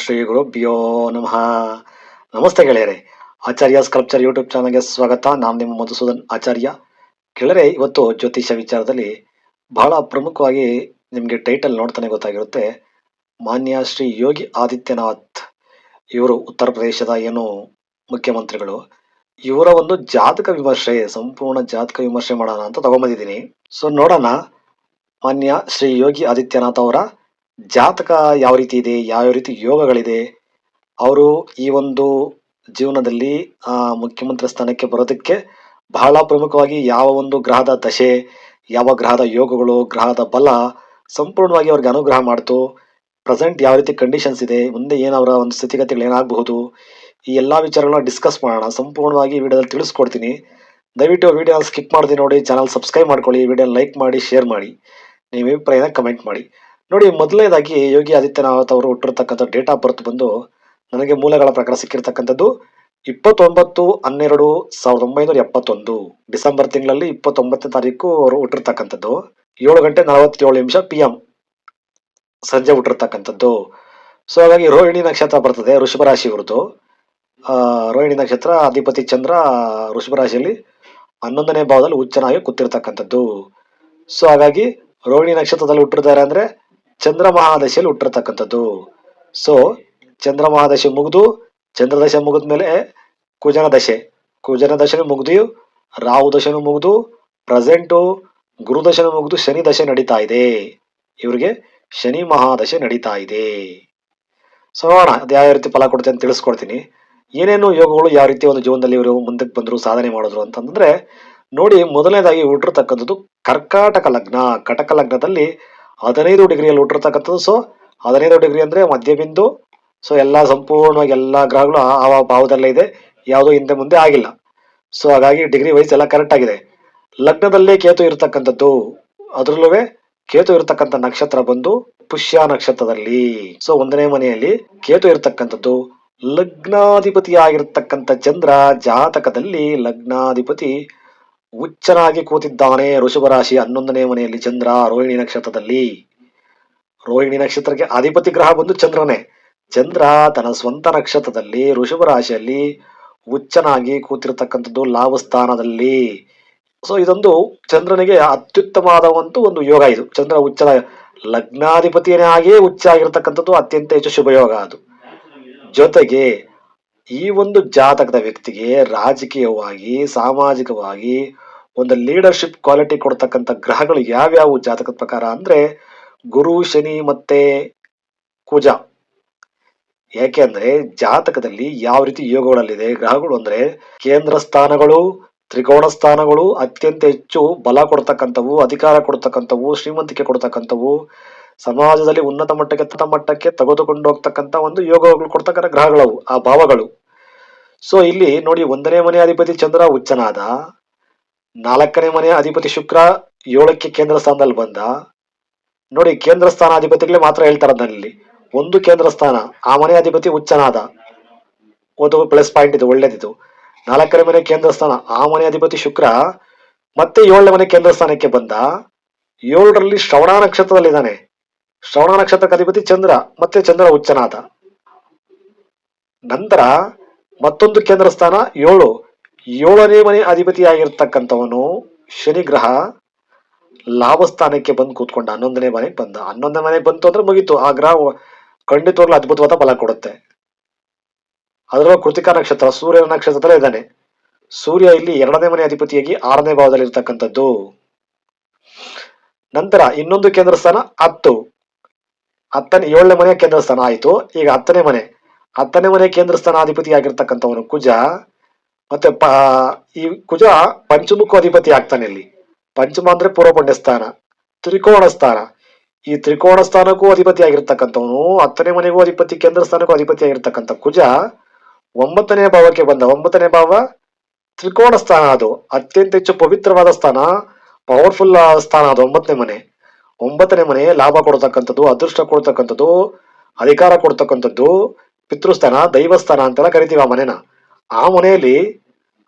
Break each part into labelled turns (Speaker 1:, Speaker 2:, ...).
Speaker 1: ಶ್ರೀ ಗುರುಭ್ಯೋ ನಮಃ. ನಮಸ್ತೆ ಗೆಳೆಯರೆ. ಆಚಾರ್ಯ ಸ್ಕಲ್ಪ್ಚರ್ ಯೂಟ್ಯೂಬ್ ಚಾನಲ್ಗೆ ಸ್ವಾಗತ. ನಾನು ನಿಮ್ಮ ಮಧುಸೂದನ್ ಆಚಾರ್ಯ. ಗೆಳೆಯರೆ, ಇವತ್ತು ಜ್ಯೋತಿಷ ವಿಚಾರದಲ್ಲಿ ಬಹಳ ಪ್ರಮುಖವಾಗಿ ನಿಮಗೆ ಟೈಟಲ್ ನೋಡ್ತಾನೆ ಗೊತ್ತಾಗಿರುತ್ತೆ. ಮಾನ್ಯ ಶ್ರೀ ಯೋಗಿ ಆದಿತ್ಯನಾಥ್ ಇವರು ಉತ್ತರ ಪ್ರದೇಶದ ಏನು ಮುಖ್ಯಮಂತ್ರಿಗಳು. ಇವರ ಒಂದು ಜಾತಕ ವಿಮರ್ಶೆ, ಸಂಪೂರ್ಣ ಜಾತಕ ವಿಮರ್ಶೆ ಮಾಡೋಣ ಅಂತ ತಗೊಂಬಂದಿದ್ದೀನಿ. ಸೊ ನೋಡೋಣ. ಮಾನ್ಯ ಶ್ರೀ ಯೋಗಿ ಆದಿತ್ಯನಾಥ್ ಅವರ ಜಾತಕ ಯಾವ ರೀತಿ ಇದೆ, ಯಾವ ರೀತಿ ಯೋಗಗಳಿದೆ, ಅವರು ಈ ಒಂದು ಜೀವನದಲ್ಲಿ ಮುಖ್ಯಮಂತ್ರಿ ಸ್ಥಾನಕ್ಕೆ ಬರೋದಕ್ಕೆ ಬಹಳ ಪ್ರಮುಖವಾಗಿ ಯಾವ ಒಂದು ಗ್ರಹದ ದಶೆ, ಯಾವ ಗ್ರಹದ ಯೋಗಗಳು, ಗ್ರಹದ ಬಲ ಸಂಪೂರ್ಣವಾಗಿ ಅವ್ರಿಗೆ ಅನುಗ್ರಹ ಮಾಡ್ತು. ಪ್ರೆಸೆಂಟ್ ಯಾವ ರೀತಿ ಕಂಡೀಷನ್ಸ್ ಇದೆ, ಮುಂದೆ ಏನು ಅವರ ಒಂದು ಸ್ಥಿತಿಗತಿಗಳು ಏನಾಗಬಹುದು, ಈ ಎಲ್ಲ ವಿಚಾರಗಳನ್ನ ಡಿಸ್ಕಸ್ ಮಾಡೋಣ. ಸಂಪೂರ್ಣವಾಗಿ ವಿಡಿಯೋದಲ್ಲಿ ತಿಳಿಸ್ಕೊಡ್ತೀನಿ. ದಯವಿಟ್ಟು ವಿಡಿಯೋ ಸ್ಕಿಪ್ ಮಾಡಿದೆ ನೋಡಿ, ಚಾನಲ್ ಸಬ್ಸ್ಕ್ರೈಬ್ ಮಾಡ್ಕೊಳ್ಳಿ ವಿಡಿಯೋ ಲೈಕ್ ಮಾಡಿ, ಶೇರ್ ಮಾಡಿ, ನಿಮ್ಮ ಅಭಿಪ್ರಾಯನ ಕಮೆಂಟ್ ಮಾಡಿ. ನೋಡಿ, ಮೊದಲನೇದಾಗಿ ಯೋಗಿ ಆದಿತ್ಯನಾಥ್ ಅವರು ಹುಟ್ಟಿರ್ತಕ್ಕಂಥ ಡೇಟ್ ಆಫ್ ಬರ್ತ್ ಬಂದು ನನಗೆ ಮೂಲಗಳ ಪ್ರಕಾರ ಸಿಕ್ಕಿರ್ತಕ್ಕಂಥದ್ದು ಇಪ್ಪತ್ತೊಂಬತ್ತು ಹನ್ನೆರಡು ಸಾವಿರದ ಒಂಬೈನೂರ ಎಪ್ಪತ್ತೊಂದು. ಡಿಸೆಂಬರ್ ತಿಂಗಳಲ್ಲಿ ಇಪ್ಪತ್ತೊಂಬತ್ತನೇ ತಾರೀಕು ಅವರು ಹುಟ್ಟಿರ್ತಕ್ಕಂಥದ್ದು. ಏಳು ಗಂಟೆ ನಲವತ್ತೇಳು ನಿಮಿಷ ಪಿ ಎಂ ಸಂಜೆ ಹುಟ್ಟಿರ್ತಕ್ಕಂಥದ್ದು. ಸೊ ಹಾಗಾಗಿ ರೋಹಿಣಿ ನಕ್ಷತ್ರ ಬರ್ತದೆ ರಾಶಿ ಇವ್ರದ್ದು ರೋಹಿಣಿ ನಕ್ಷತ್ರ ಅಧಿಪತಿ ಚಂದ್ರ ರಾಶಿಯಲ್ಲಿ ಹನ್ನೊಂದನೇ ಭಾವದಲ್ಲಿ ಉಚ್ಚನಾಗಿ ಕೂತಿರ್ತಕ್ಕಂಥದ್ದು. ಸೊ ಹಾಗಾಗಿ ರೋಹಿಣಿ ನಕ್ಷತ್ರದಲ್ಲಿ ಹುಟ್ಟಿರ್ತಾರೆ ಅಂದ್ರೆ ಚಂದ್ರ ಮಹಾದಶೆಯಲ್ಲಿ ಹುಟ್ಟಿರ್ತಕ್ಕಂಥದ್ದು. ಸೊ ಚಂದ್ರ ಮಹಾದಶೆ ಮುಗಿದು, ಚಂದ್ರದಶೆ ಮುಗಿದ ಮೇಲೆ ಕುಜನ ದಶೆ ಕುಜನ ದಶೆನೂ ಮುಗಿದು ರಾಹು ದಶೆನೂ ಮುಗಿದು ಪ್ರೆಸೆಂಟು ಗುರುದಶೆನೂ ಮುಗಿದು ಶನಿ ದಶೆ ನಡೀತಾ ಇದೆ. ಇವರಿಗೆ ಶನಿ ಮಹಾದಶೆ ನಡೀತಾ ಇದೆ. ಸೊ ನೋಡೋಣ, ಅದು ಯಾವ ರೀತಿ ಫಲ ಕೊಡುತ್ತೆ ಅಂತ ತಿಳಿಸ್ಕೊಡ್ತೀನಿ. ಏನೇನು ಯೋಗಗಳು ಯಾವ ರೀತಿ ಒಂದು ಜೀವನದಲ್ಲಿ ಇವರು ಮುಂದಕ್ಕೆ ಬಂದರು, ಸಾಧನೆ ಮಾಡಿದ್ರು ಅಂತಂದ್ರೆ, ನೋಡಿ ಮೊದಲನೇದಾಗಿ ಹುಟ್ಟಿರ್ತಕ್ಕಂಥದ್ದು ಕರ್ಕಾಟಕ ಲಗ್ನ. ಕಟಕ ಲಗ್ನದಲ್ಲಿ ಹದಿನೈದು ಡಿಗ್ರಿಯಲ್ಲಿ ಹುಟ್ಟಿರ್ತಕ್ಕಂಥದ್ದು. ಸೊ ಹದಿನೈದು ಡಿಗ್ರಿ ಅಂದ್ರೆ ಮಧ್ಯಬಿಂದು. ಸೊ ಎಲ್ಲ ಸಂಪೂರ್ಣವಾಗಿ ಎಲ್ಲ ಗ್ರಹಗಳು ಆ ಭಾವದಲ್ಲೇ ಇದೆ. ಯಾವುದೋ ಹಿಂದೆ ಮುಂದೆ ಆಗಿಲ್ಲ. ಸೊ ಹಾಗಾಗಿ ಡಿಗ್ರಿ ವೈಸ್ ಎಲ್ಲ ಕರೆಕ್ಟ್ ಆಗಿದೆ. ಲಗ್ನದಲ್ಲೇ ಕೇತು ಇರತಕ್ಕಂಥದ್ದು. ಅದರಲ್ಲೂ ಕೇತು ಇರತಕ್ಕಂಥ ನಕ್ಷತ್ರ ಬಂದು ಪುಷ್ಯ ನಕ್ಷತ್ರದಲ್ಲಿ. ಸೊ ಒಂದನೇ ಮನೆಯಲ್ಲಿ ಕೇತು ಇರತಕ್ಕಂಥದ್ದು. ಲಗ್ನಾಧಿಪತಿಯಾಗಿರ್ತಕ್ಕಂಥ ಚಂದ್ರ ಜಾತಕದಲ್ಲಿ ಲಗ್ನಾಧಿಪತಿ ಉಚ್ಚನಾಗಿ ಕೂತಿದ್ದಾನೆ ವೃಷಭ ರಾಶಿ ಹನ್ನೊಂದನೇ ಮನೆಯಲ್ಲಿ ಚಂದ್ರ ರೋಹಿಣಿ ನಕ್ಷತ್ರದಲ್ಲಿ. ರೋಹಿಣಿ ನಕ್ಷತ್ರಕ್ಕೆ ಅಧಿಪತಿ ಗ್ರಹ ಬಂದು ಚಂದ್ರನೇ. ಚಂದ್ರ ತನ್ನ ಸ್ವಂತ ನಕ್ಷತ್ರದಲ್ಲಿ ವೃಷಭ ರಾಶಿಯಲ್ಲಿ ಹುಚ್ಚನಾಗಿ ಕೂತಿರ್ತಕ್ಕಂಥದ್ದು ಲಾಭ ಸ್ಥಾನದಲ್ಲಿ. ಸೊ ಇದೊಂದು ಚಂದ್ರನಿಗೆ ಅತ್ಯುತ್ತಮವಾದ ಒಂದು ಒಂದು ಯೋಗ ಇದು. ಚಂದ್ರ ಉಚ್ಚ ಲಗ್ನಾಧಿಪತಿಯೇ ಆಗಿಯೇ ಹುಚ್ಚಾಗಿರ್ತಕ್ಕಂಥದ್ದು ಅತ್ಯಂತ ಹೆಚ್ಚು ಶುಭಯೋಗ ಅದು. ಜೊತೆಗೆ ಈ ಒಂದು ಜಾತಕದ ವ್ಯಕ್ತಿಗೆ ರಾಜಕೀಯವಾಗಿ, ಸಾಮಾಜಿಕವಾಗಿ ಒಂದು ಲೀಡರ್ಶಿಪ್ ಕ್ವಾಲಿಟಿ ಕೊಡ್ತಕ್ಕಂಥ ಗ್ರಹಗಳು ಯಾವ್ಯಾವು ಜಾತಕದ ಪ್ರಕಾರ ಅಂದ್ರೆ ಗುರು, ಶನಿ ಮತ್ತೆ ಕುಜ. ಯಾಕೆಂದ್ರೆ ಜಾತಕದಲ್ಲಿ ಯಾವ ರೀತಿ ಯೋಗಗಳಲ್ಲಿದೆ, ಗ್ರಹಗಳು ಅಂದ್ರೆ ಕೇಂದ್ರ ಸ್ಥಾನಗಳು, ತ್ರಿಕೋಣ ಸ್ಥಾನಗಳು, ಅತ್ಯಂತ ಹೆಚ್ಚು ಬಲ ಕೊಡ್ತಕ್ಕಂಥವು, ಅಧಿಕಾರ ಕೊಡ್ತಕ್ಕಂಥವು, ಶ್ರೀಮಂತಿಕೆ ಕೊಡ್ತಕ್ಕಂಥವು ಸಮಾಜದಲ್ಲಿ ಉನ್ನತ ಮಟ್ಟಕ್ಕೆ ತನ್ನ ಮಟ್ಟಕ್ಕೆ ತೆಗೆದುಕೊಂಡು ಹೋಗ್ತಕ್ಕಂಥ ಒಂದು ಯೋಗಗಳು ಕೊಡ್ತಕ್ಕಂಥ ಗ್ರಹಗಳವು, ಆ ಭಾವಗಳು. ಸೊ ಇಲ್ಲಿ ನೋಡಿ ಒಂದನೇ ಮನೆ ಅಧಿಪತಿ ಚಂದ್ರ ಉಚ್ಚನಾದ ನಾಲ್ಕನೇ ಮನೆಯ ಅಧಿಪತಿ ಶುಕ್ರ, ಏಳಕ್ಕೆ ಕೇಂದ್ರ ಸ್ಥಾನದಲ್ಲಿ ಬಂದ. ನೋಡಿ, ಕೇಂದ್ರ ಸ್ಥಾನ ಅಧಿಪತಿಗಳೇ ಮಾತ್ರ ಹೇಳ್ತಾರೆ ಒಂದು ಕೇಂದ್ರ ಸ್ಥಾನ, ಆ ಮನೆ ಅಧಿಪತಿ ಉಚ್ಚನಾದ ಒಂದು ಪ್ಲಸ್ ಪಾಯಿಂಟ್ ಇದು, ಒಳ್ಳೇದಿದು. ನಾಲ್ಕನೇ ಮನೆ ಕೇಂದ್ರ ಸ್ಥಾನ, ಆ ಮನೆ ಅಧಿಪತಿ ಶುಕ್ರ, ಮತ್ತೆ ಏಳನೇ ಮನೆ ಕೇಂದ್ರ ಸ್ಥಾನಕ್ಕೆ ಬಂದ. ಏಳರಲ್ಲಿ ಶ್ರವಣ ನಕ್ಷತ್ರದಲ್ಲಿದ್ದಾನೆ. ಶ್ರವಣ ನಕ್ಷತ್ರಕ್ಕೆ ಅಧಿಪತಿ ಚಂದ್ರ, ಮತ್ತೆ ಚಂದ್ರ ಉಚ್ಚನಾಥ ನಂತರ ಮತ್ತೊಂದು ಕೇಂದ್ರ ಸ್ಥಾನ ಏಳು. ಏಳನೇ ಮನೆ ಅಧಿಪತಿಯಾಗಿರ್ತಕ್ಕಂಥವನು ಶನಿ ಗ್ರಹ ಲಾಭ ಸ್ಥಾನಕ್ಕೆ ಬಂದು ಕೂತ್ಕೊಂಡ, ಹನ್ನೊಂದನೇ ಮನೆಗೆ ಬಂದ. ಹನ್ನೊಂದನೇ ಮನೆಗೆ ಬಂತು ಅಂದ್ರೆ ಮುಗೀತು. ಆ ಗ್ರಹ ಖಂಡಿತವಾಗ್ಲೂ ಅದ್ಭುತವಾದ ಫಲ ಕೊಡುತ್ತೆ. ಅದರಲ್ಲೂ ಕೃತಿಕಾ ನಕ್ಷತ್ರ, ಸೂರ್ಯನ ನಕ್ಷತ್ರದಲ್ಲೇ ಇದ್ದಾನೆ. ಸೂರ್ಯ ಇಲ್ಲಿ ಎರಡನೇ ಮನೆ ಅಧಿಪತಿಯಾಗಿ ಆರನೇ ಭಾವದಲ್ಲಿ ಇರ್ತಕ್ಕಂಥದ್ದು ನಂತರ ಇನ್ನೊಂದು ಕೇಂದ್ರ ಸ್ಥಾನ ಹತ್ತು. ಹತ್ತನೇ, ಏಳನೇ ಮನೆ ಕೇಂದ್ರ ಸ್ಥಾನ ಆಯಿತು. ಈಗ ಹತ್ತನೇ ಮನೆ. ಹತ್ತನೇ ಮನೆ ಕೇಂದ್ರ ಸ್ಥಾನ ಅಧಿಪತಿ ಆಗಿರ್ತಕ್ಕಂಥವನು ಕುಜ. ಮತ್ತೆ ಪ, ಈ ಕುಜ ಪಂಚಮುಖ ಅಧಿಪತಿ ಆಗ್ತಾನೆ ಇಲ್ಲಿ. ಪಂಚಮ ಅಂದ್ರೆ ಪೂರ್ವಪುಣ್ಯ ಸ್ಥಾನ, ತ್ರಿಕೋಣ ಸ್ಥಾನ. ಈ ತ್ರಿಕೋಣ ಸ್ಥಾನಕ್ಕೂ ಅಧಿಪತಿ ಆಗಿರ್ತಕ್ಕಂಥವನು ಹತ್ತನೇ ಮನೆಗೂ ಅಧಿಪತಿ ಕೇಂದ್ರ ಸ್ಥಾನಕ್ಕೂ ಅಧಿಪತಿ ಆಗಿರ್ತಕ್ಕಂಥ ಕುಜ. ಒಂಬತ್ತನೇ ಭಾವಕ್ಕೆ ಬಂದ, ಒಂಬತ್ತನೇ ಭಾವ ತ್ರಿಕೋಣ ಸ್ಥಾನ ಅದು. ಅತ್ಯಂತ ಹೆಚ್ಚು ಪವಿತ್ರವಾದ ಸ್ಥಾನ ಪವರ್ಫುಲ್ ಸ್ಥಾನ ಅದು ಒಂಬತ್ತನೇ ಮನೆ. ಒಂಬತ್ತನೇ ಮನೆ ಲಾಭ ಕೊಡ್ತಕ್ಕಂಥದ್ದು, ಅದೃಷ್ಟ ಕೊಡ್ತಕ್ಕಂಥದ್ದು, ಅಧಿಕಾರ ಕೊಡ್ತಕ್ಕಂಥದ್ದು, ಪಿತೃಸ್ಥಾನ, ದೈವಸ್ಥಾನ ಅಂತೆಲ್ಲ ಕರಿತೀವಿ ಆ ಮನೆನ. ಆ ಮನೆಯಲ್ಲಿ